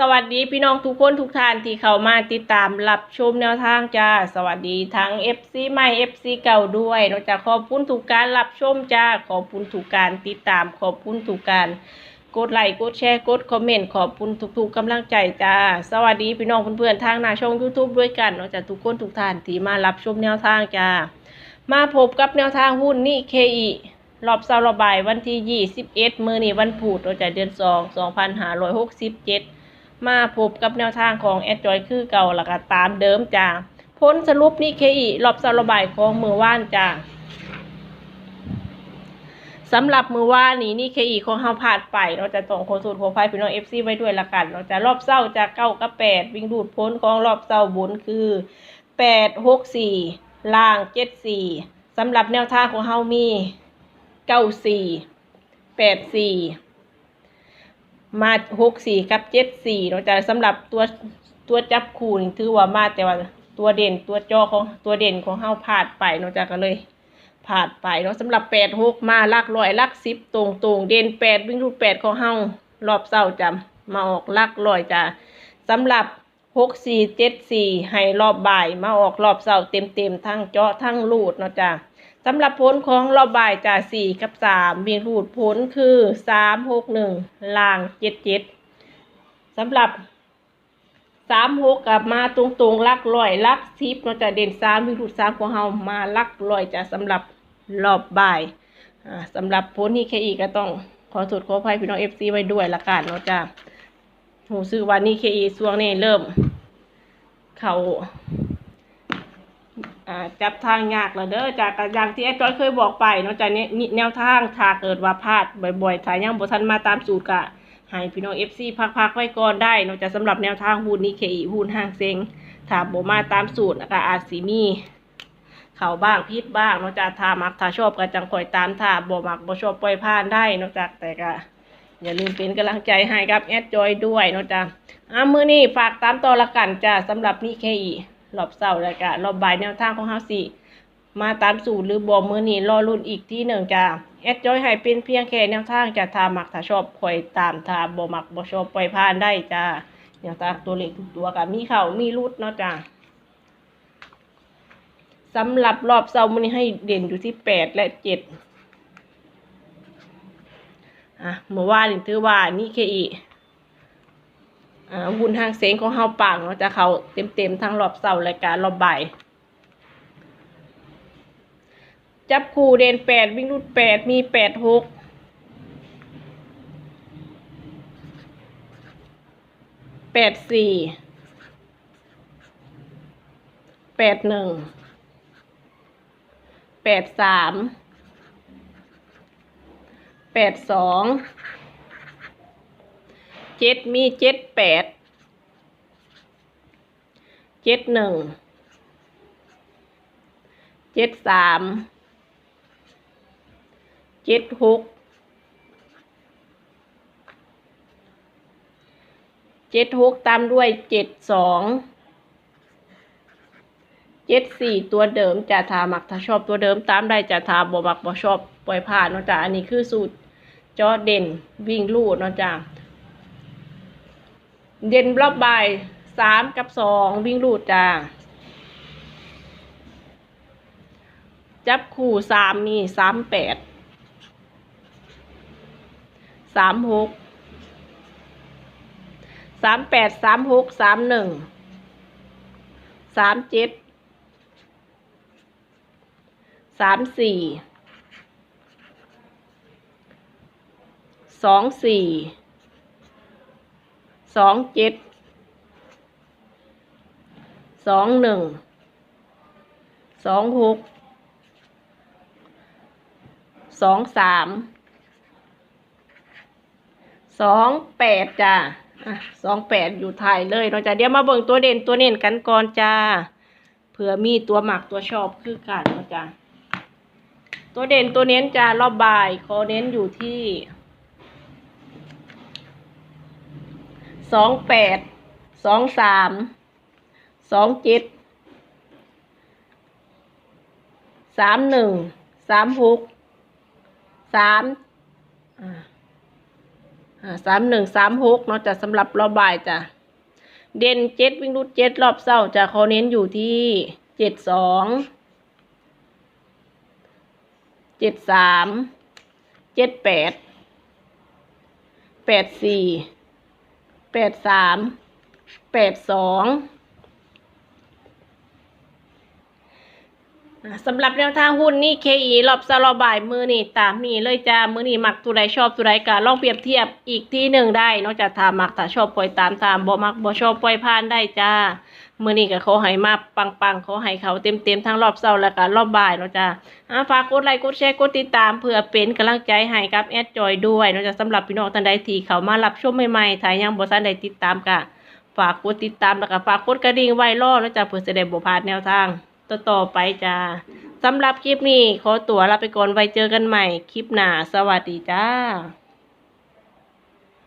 สวัสดีพี่น้องทุกคนทุกท่านที่เข้ามาติดตามรับชมแนวทางจ้า สวัสดีทั้ง FC ใหม่ FC เก่าด้วยนอกจากขอบคุณทุกการรับชมจ้า ขอบคุณทุกการติดตาม ขอบคุณทุกการกดไลค์กดแชร์กดคอมเมนต์ขอบคุณทุกๆกำลังใจจ้า สวัสดีพี่น้องเพื่อนๆทางหน้าช่อง YouTube ด้วยกันนอกจากทุกคนทุกท่านที่มารับชมแนวทางจ้า มาพบกับแนวทางหุ้นนี่เคอีรอบเสาร์ระบายวันที่ 21 มื้อนี้วันพุธเราจะเดือน 2 2567 มาพบกับแนวทางของแอดจอยคือเก่าแล้วก็ตามเดิมจ้าพ้นสรุปนี่เคอีรอบเสาร์บายของมือว่านจ้าสำหรับมือว่านนี้นี่เคอีของเฮาผ่านไปเราจะต้องขอสูตรขอไฟพี่น้อง FC ไว้ด้วยละกันเราจะรอบเสาร์จากเก้ากับแปดวิ่งดูดพ้นของรอบเสาร์บนคือแปดหกสี่ล่างเจ็ดสี่สำหรับแนวทางของเฮามีเก้าสี่แปดสี่ มาหกสี่กับเจ็ดสี่เราจะสำหรับตัวตัวจับคู่นี่ถือว่ามาแต่ว่าตัวเด่นตัวจอของตัวเด่นของเฮาพลาดไปเนาะจ้ะก็เลยพลาดไปเนาะสำหรับแปดหกมาลักร้อยลักสิบตรงตรงเด่นแปดวิ่งรูดแปดของเฮารอบเศร้าจำมาออกลักร้อยจ้ะสำหรับหกสี่เจ็ดสี่ให้รอบบ่ายมาออกรอบเศร้าเต็มเต็มทั้งเจาะทั้งลูดเนาะจ้ะ สำหรับผลของรอบบ่ายจ่าสี่กับสามมีรูดผลคือสามหกหนึ่งล่างเจ็ดเจ็ดสำหรับสามหกกลับมาตรงๆลักลอยลักซิปเราจะเด่นสามมีรูดสามของเฮามาลักลอยจะสำหรับรอบบ่ายสำหรับผลนี้แค่อีกก็ต้องขอสุดขออภัยพี่น้องเอฟซีไว้ด้วยละกันเนาะจ้ะหูซื้อวันนี้เคอีช่วงนี้เริ่ม เขาอ่า จับทางยากแล้วเด้อจากกอย่างที่แอดจอยเคยบอกไปเนาะจากนี้แนวทางถ้าเกิดว่าพลาดบ่อยๆถ้ายังบ่ทันมาตามสูตรกะให้พี่น้อง FC พักๆไว้ก่อนได้เนาะจากสำหรับแนวทางหุ้นนี้เคอีหุ้นห้างเซ็งถ้าบ่มาตามสูตรก็อาจสิมีเขาบ้างผิดบ้างนาะจากถ้ามักถ้าชอบก็จังคอยตามถ้าบ่มักบ่ชอบปล่อยผ่านได้นาะจากแต่ก็อย่าลืมเป็นกำลังใจให้กับแอดจอยด้วยนาะจ้ะอะมือนี้ฝากตามต่อละกันจ้ะสำหรับนี่เคอี รอบเสาร์แล้วก็รอบบ่ายแนวทางของเฮาสิมาตามสูตรหรือบ่มื้อนี้รอรุ่นอีกที่หนึ่งจ้าแอดจอยให้เป็นเพียงแค่แนวทางจะถ้ามักถ้าชอบคอยตามถ้าบ่มักบ่ชอบปล่อยผ่านได้จ้าแนวทางตัวเลขทุกตัวก็มีเข้ามีรุดเนาะจ้าสำหรับรอบเสาร์มื้อนี้ให้เด่นอยู่ที่แปดและเจ็ดอะเมื่อวานนี่ถือว่านี่แค่อี อ่าวุนทางเสียงของเฮาปังเนาะจะเขาเต็มเต็มๆทั้งรอบเสาร์และการรอบบ่ายจับคู่เด่นแปดวิ่งรูดแปดมีแปดหกแปดสี่แปดหนึ่งแปดสามแปดสอง เจ็ดมีเจ็ดแปดเจ็ดหนึ่งเจ็ดสามเจ็ดหกเจ็ดหกตามด้วยเจ็ดสองเจ็ดสี่ตัวเดิมจะทามักถ้าชอบตัวเดิมตามได้จะทาบ่มักบ่ชอบปล่อยผ่านเนาะจ้ะอันนี้คือสูตรจอเด่นวิ่งลูดเนาะจ้ะ เด่นรอบบ่ายสามกับสองวิ่งลูดจ้า จับคู่สามมีสามแปดสามหกสามแปดสามหกสามหนึ่งสามเจ็ดสามสี่สองสี่ สองเจ็ดสองหนึ่งสองหกสองสามสองแปดจ้าสองแปดอยู่ไทายเลยเราจะเดี๋ยวมาเบิ่งตัวเด่นตัวเน้นกันก่อนจ้าเผื่อมีตัวหมักตัวชอบคือกันเนาะจ้าตัวเด่นตัวเน้นจ้ารอบบ่ายขอเน้นอยู่ที่ สองแปดสองสามสองเจ็ดสามหนึ่งสามหกสามสามหนึ่งสามหกเนาะจะสำหรับรอบบ่ายจ้ะเด่นเจ็ดวิ่งรูดเจ็ดรอบเศร้าจะเขาเน้นอยู่ที่เจ็ดสองเจ็ดสามเจ็ดแปดแปดสี่ แปดสามแปดสอง อ่า สำหรับแนวทางหุ้นนี่ KE รอบสลอบ่ายมือนี่ตามนี่เลยจ้ามือนี่มักตัวใดชอบตัวใดก็ลองเปรียบเทียบอีกที่หนึ่งได้นอกจากถ้ามักถ้าชอบปล่อยตามตามบ่มักบ่ชอบปล่อยผ่านได้จ้ามือนี่ก็ขอให้มาปังๆขอให้เขาเต็มๆทั้งรอบเสาแล้วก็รอบบ่ายเนาะจ้าฝากกดไลค์กดแชร์กดติดตามเพื่อเป็นกำลังใจให้กับแอดจอยด้วยนาะจ้าสำหรับพี่น้องท่านใดที่เขามารับชมใหม่ๆถ้ายยังบ่ทันได้ติดตามก็ฝากกดติดตามแล้วก็ฝากกดกระดิ่งไว้รอเนาะจ้าเพื่อจะได้บ่พลาดแนวทาง ต่อๆไปจ้าสำหรับคลิปนี้ขอตัวลาไปก่อนไว้เจอกันใหม่คลิปหน้าสวัสดีจ้า